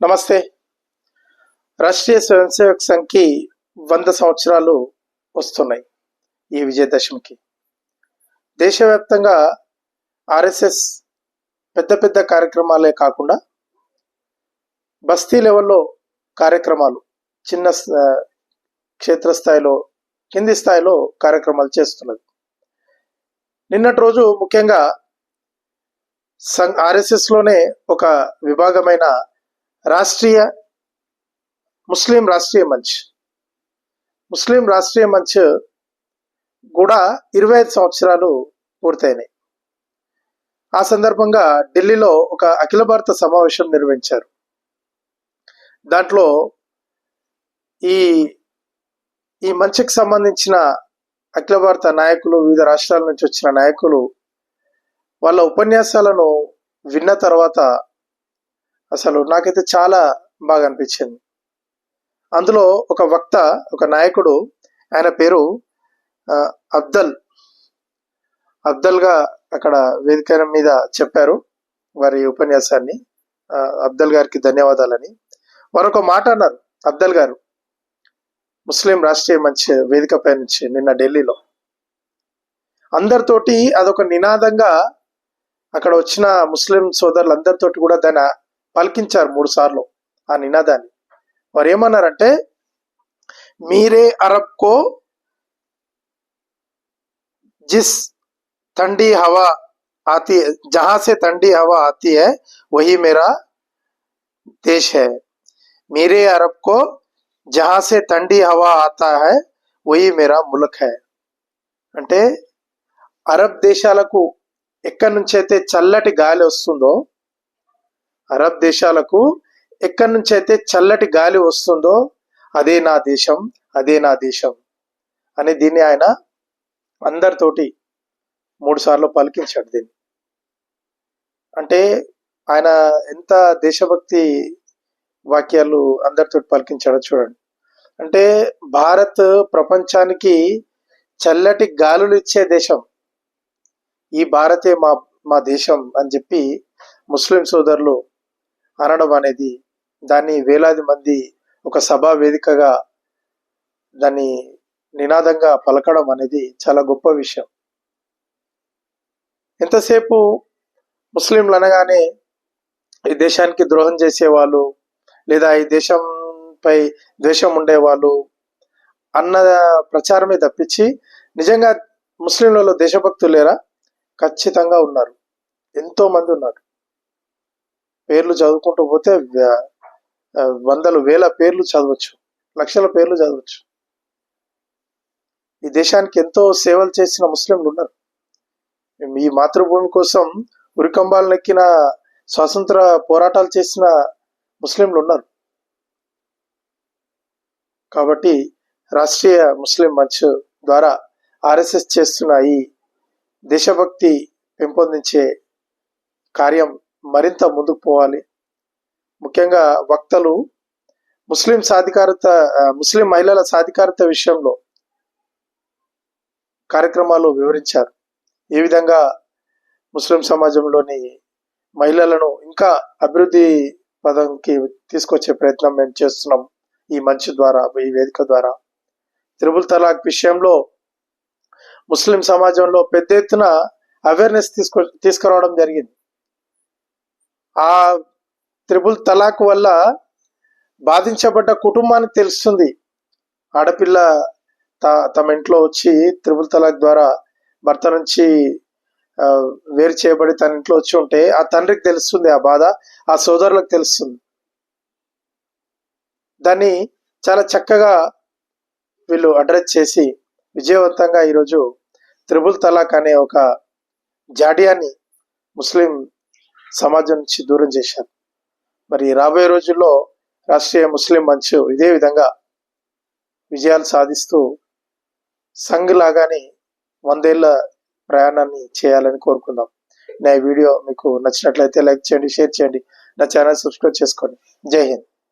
నమస్తే. రాష్ట్రీయ స్వయంసేవక సంఘకి సంఘ్కి వంద సంవత్సరాలు వస్తున్నాయి ఈ విజయదశమికి. దేశవ్యాప్తంగా ఆర్ఎస్ఎస్ పెద్ద పెద్ద కార్యక్రమాలే కాకుండా బస్తీ లెవెల్లో కార్యక్రమాలు చిన్న క్షేత్రస్థాయిలో కింది స్థాయిలో కార్యక్రమాలు చేస్తున్నది. నిన్నటి రోజు ముఖ్యంగా సంఘ్ ఆర్ఎస్ఎస్లోనే ఒక విభాగమైన రాష్ట్రీయ ముస్లిం రాష్ట్రీయ మంచ్. ముస్లిం రాష్ట్రీయ మంచ్ కూడా ఇరవై ఐదు సంవత్సరాలు పూర్తయినాయి. ఆ సందర్భంగా ఢిల్లీలో ఒక అఖిల భారత సమావేశం నిర్వహించారు. దాంట్లో ఈ ఈ మంచికి సంబంధించిన అఖిల భారత నాయకులు వివిధ రాష్ట్రాల నుంచి వచ్చిన నాయకులు వాళ్ళ ఉపన్యాసాలను విన్న తర్వాత అసలు నాకైతే చాలా బాగా అనిపించింది అందులో ఒక వక్త ఒక నాయకుడు ఆయన పేరు అబ్దల్. అబ్దల్గా అక్కడ వేదిక మీద చెప్పారు వారి ఉపన్యాసాన్ని. అబ్దల్ గారికి ధన్యవాదాలని. వారు ఒక మాట అన్నారు అబ్దల్ గారు. ముస్లిం రాష్ట్రీయ మంచి వేదిక పై నుంచి నిన్న ఢిల్లీలో. అందరితోటి అదొక నినాదంగా అక్కడ వచ్చిన ముస్లిం సోదరులందరితోటి కూడా దాన్ని పలికించారు మూడు సార్లు ఆ నినాదాన్ని వారు ఏమన్నారంటే మీరే అరబ్ కో जिस ठंडी हवा आती है जहां से ठंडी हवा आती है वही मेरा देश है मेरे अरब को जहां से ठंडी हवा आता है वही मेरा मुल्क है అంటే అరబ్ దేశాలకు ఎక్కడి నుంచి అయితే చల్లటి గాలి వస్తుందో అరబ్ దేశాలకు ఎక్కడి నుంచి అయితే చల్లటి గాలి వస్తుందో అదే నా దేశం అదే నా దేశం అని దీన్ని ఆయన అందరితోటి మూడు సార్లు పలికించాడు దీన్ని. అంటే ఆయన ఎంత దేశభక్తి వాక్యాలు అందరితో పలికించాడో చూడండి. అంటే భారత్ ప్రపంచానికి చల్లటి గాలులు ఇచ్చే దేశం. ఈ భారతే మా మా దేశం అని చెప్పి ముస్లిం సోదరులు అనడం అనేది దాన్ని వేలాది మంది ఒక సభా వేదికగా దాన్ని నినాదంగా పలకడం అనేది చాలా గొప్ప విషయం. ఎంతసేపు ముస్లింలు అనగానే ఈ దేశానికి ద్రోహం చేసేవాళ్ళు లేదా ఈ దేశంపై ద్వేషం ఉండేవాళ్ళు అన్న ప్రచారమే తప్పించి నిజంగా ముస్లింలలో దేశభక్తులు లేరా? ఖచ్చితంగా ఉన్నారు. ఎంతో మంది ఉన్నారు. పేర్లు చదువుకుంటూ పోతే వందలు వేల పేర్లు చదవచ్చు. లక్షల పేర్లు చదవచ్చు. ఈ దేశానికి ఎంతో సేవలు చేసిన ముస్లింలు ఉన్నారు. ఈ మాతృభూమి కోసం ఉరికంబాలు నెక్కిన స్వాతంత్ర పోరాటాలు చేసిన ముస్లింలు ఉన్నారు. కాబట్టి రాష్ట్రీయ ముస్లిం మంచ్ ద్వారా ఆర్ఎస్ఎస్ చేస్తున్న ఈ దేశభక్తి పెంపొందించే కార్యం మరింత ముందుకు పోవాలి. ముఖ్యంగా వక్తలు ముస్లిం సాధికారత ముస్లిం మహిళల సాధికారత విషయంలో కార్యక్రమాలు వివరించారు. ఏ విధంగా ముస్లిం సమాజంలోని మహిళలను ఇంకా అభివృద్ధి పదంకి తీసుకొచ్చే ప్రయత్నం మేము చేస్తున్నాం ఈ మంచి ద్వారా ఈ వేదిక ద్వారా. త్రిబుల్ తలాక్ విషయంలో ముస్లిం సమాజంలో పెద్ద ఎత్తున అవేర్నెస్ తీసుకొ తీసుకురావడం జరిగింది. ఆ త్రిబుల్ తలాక్ వల్ల బాధించబడ్డ కుటుంబానికి తెలుస్తుంది. ఆడపిల్ల త- తమ ఇంట్లో వచ్చి త్రిబుల్ తలాక్ ద్వారా భర్త నుంచి వేరు చేయబడి తన ఇంట్లో వచ్చి ఉంటే ఆ తండ్రికి తెలుస్తుంది ఆ బాధ ఆ సోదరులకు తెలుస్తుంది. దాన్ని చాలా చక్కగా వీళ్ళు అడ్రస్ చేసి విజయవంతంగా ఈరోజు త్రిబుల్ తలాక్ అనే ఒక జాడియాని ముస్లిం సమాజం నుంచి దూరం చేశారు. మరి రాబోయే రోజుల్లో రాష్ట్రీయ ముస్లిం మంచ్ ఇదే విధంగా విజయాలు సాధిస్తూ సంఘ్ లాగానే వందేళ్ళ ప్రయాణాన్ని చేయాలని కోరుకుందాం. నా వీడియో మీకు నచ్చినట్లయితే లైక్ చేయండి షేర్ చేయండి. నా ఛానల్ సబ్స్క్రైబ్ చేసుకోండి. జై హింద్.